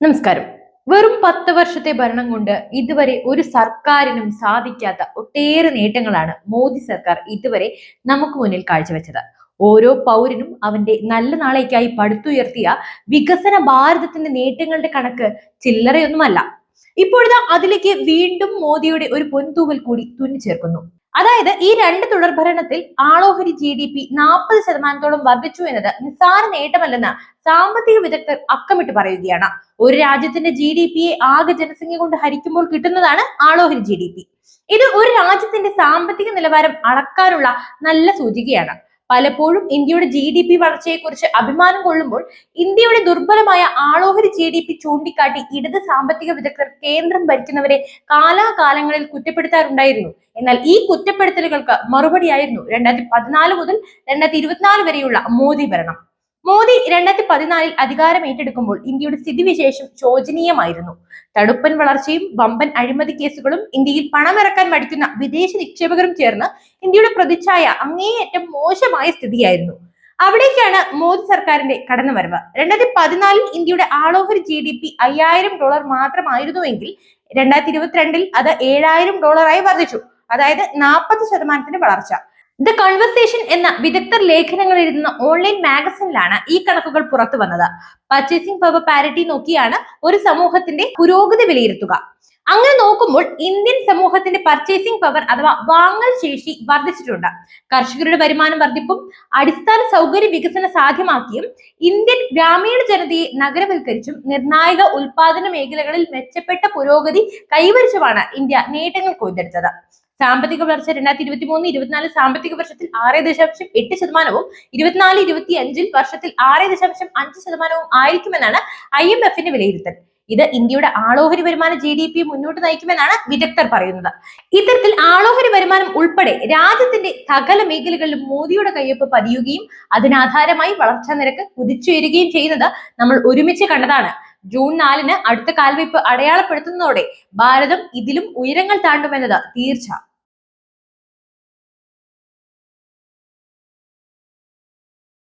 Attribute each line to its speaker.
Speaker 1: നമസ്കാരം. വെറും പത്ത് വർഷത്തെ ഭരണം കൊണ്ട് ഇതുവരെ ഒരു സർക്കാരിനും സാധിക്കാത്ത ഒട്ടേറെ നേട്ടങ്ങളാണ് മോദി സർക്കാർ ഇതുവരെ നമുക്ക് മുന്നിൽ കാഴ്ചവെച്ചത്. ഓരോ പൗരനും അവന്റെ നല്ല നാളേക്കായി പടുത്തുയർത്തിയ വികസന ഭാരതത്തിന്റെ നേട്ടങ്ങളുടെ കണക്ക് ചില്ലറയൊന്നുമല്ല. ഇപ്പോഴിതാ അതിലേക്ക് വീണ്ടും മോദിയുടെ ഒരു പൊൻതൂവൽ കൂടി തുന്നി ചേർക്കുന്നു അതായത് ഈ രണ്ട് തുടർഭരണത്തിൽ ആളോഹരി ജി ഡി പി നാൽപ്പത് ശതമാനത്തോളം വർദ്ധിച്ചു എന്നത് നിസ്സാര നേട്ടമല്ലെന്ന് സാമ്പത്തിക വിദഗ്ധർ അക്കമിട്ട് പറയുകയാണ്. ഒരു രാജ്യത്തിന്റെ ജി ഡി പിയെ ആകെ ജനസംഖ്യ കൊണ്ട് ഹരിക്കുമ്പോൾ കിട്ടുന്നതാണ് ആളോഹരി ജി ഡി പി ഇത് ഒരു രാജ്യത്തിന്റെ സാമ്പത്തിക നിലവാരം അളക്കാനുള്ള നല്ല സൂചികയാണ്. പലപ്പോഴും ഇന്ത്യയുടെ ജി ഡി പി വളർച്ചയെക്കുറിച്ച് അഭിമാനം കൊള്ളുമ്പോൾ ഇന്ത്യയുടെ ദുർബലമായ ആളോഹരി ജി ഡി പി ചൂണ്ടിക്കാട്ടി ഇടത് സാമ്പത്തിക വിദഗ്ധർ കേന്ദ്രം ഭരിക്കുന്നവരെ കാലാകാലങ്ങളിൽ കുറ്റപ്പെടുത്താറുണ്ടായിരുന്നു. എന്നാൽ ഈ കുറ്റപ്പെടുത്തലുകൾക്ക് മറുപടിയായിരുന്നു രണ്ടായിരത്തി പതിനാല് മുതൽ രണ്ടായിരത്തി ഇരുപത്തിനാല് വരെയുള്ള മോദി ഭരണം. മോദി രണ്ടായിരത്തി പതിനാലിൽ അധികാരം ഏറ്റെടുക്കുമ്പോൾ ഇന്ത്യയുടെ സ്ഥിതിവിശേഷം ശോചനീയമായിരുന്നു. തടുപ്പൻ വളർച്ചയും വമ്പൻ അഴിമതി കേസുകളും ഇന്ത്യയിൽ പണമിറക്കാൻ മടിക്കുന്ന വിദേശ നിക്ഷേപകരും ചേർന്ന് ഇന്ത്യയുടെ പ്രതിച്ഛായ അങ്ങേയറ്റം മോശമായ സ്ഥിതിയായിരുന്നു. അവിടേക്കാണ് മോദി സർക്കാരിന്റെ കടന്നുവരവ്. രണ്ടായിരത്തി പതിനാലിൽ ഇന്ത്യയുടെ ആളോഹരി ജി ഡി പി അയ്യായിരം ഡോളർ മാത്രമായിരുന്നുവെങ്കിൽ രണ്ടായിരത്തി ഇരുപത്തിരണ്ടിൽ അത് ഏഴായിരം ഡോളറായി വർദ്ധിച്ചു. അതായത് നാൽപ്പത് ശതമാനത്തിന്റെ വളർച്ച. ദ കൺവെർസേഷൻ എന്ന വിദഗ്ധർ ലേഖനങ്ങൾ എഴുതുന്ന ഓൺലൈൻ മാഗസിനിലാണ് ഈ കണക്കുകൾ പുറത്തു വന്നത്. പർച്ചേസിംഗ് പവർ പാരിറ്റി നോക്കിയാണ് ഒരു സമൂഹത്തിന്റെ പുരോഗതി വിലയിരുത്തുക. അങ്ങനെ നോക്കുമ്പോൾ ഇന്ത്യൻ സമൂഹത്തിന്റെ പർച്ചേസിംഗ് പവർ അഥവാ വാങ്ങൽ ശേഷി വർദ്ധിച്ചിട്ടുണ്ട്. കർഷകരുടെ വരുമാനം വർദ്ധിപ്പും അടിസ്ഥാന സൗകര്യ വികസന സാധ്യമാക്കിയും ഇന്ത്യൻ ഗ്രാമീണ ജനതയെ നഗരവൽക്കരിച്ചും നിർണായക ഉൽപാദന മേഖലകളിൽ മെച്ചപ്പെട്ട പുരോഗതി കൈവരിച്ചുമാണ് ഇന്ത്യ നേട്ടങ്ങൾ കൊയ്തെടുത്തത്. സാമ്പത്തിക വളർച്ച രണ്ടായിരത്തി ഇരുപത്തി മൂന്ന് ഇരുപത്തിനാല് സാമ്പത്തിക വർഷത്തിൽ ആറ് ദശാംശം എട്ട് ശതമാനവും ഇരുപത്തിനാല് ഇരുപത്തി അഞ്ചിൽ വർഷത്തിൽ ആറ് ദശാംശം അഞ്ച് ശതമാനവും ആയിരിക്കുമെന്നാണ് ഐ എം എഫിന്റെ വിലയിരുത്തൽ. ഇത് ഇന്ത്യയുടെ ആളോഹരി വരുമാന ജി ഡി പി മുന്നോട്ട് നയിക്കുമെന്നാണ് വിദഗ്ധർ പറയുന്നത്. ഇത്തരത്തിൽ ആളോഹരി വരുമാനം ഉൾപ്പെടെ രാജ്യത്തിന്റെ സകല മേഖലകളിലും മോദിയുടെ കയ്യൊപ്പ് പതിയുകയും അതിനാധാരമായി വളർച്ചാ നിരക്ക് കുതിച്ചുയരുകയും ചെയ്യുന്നത് നമ്മൾ ഒരുമിച്ച് കണ്ടതാണ്. ജൂൺ നാലിന് അടുത്ത കാൽവയ്പ് അടയാളപ്പെടുത്തുന്നതോടെ ഭാരതം ഇതിലും ഉയരങ്ങൾ താണ്ടുമെന്നത് തീർച്ച.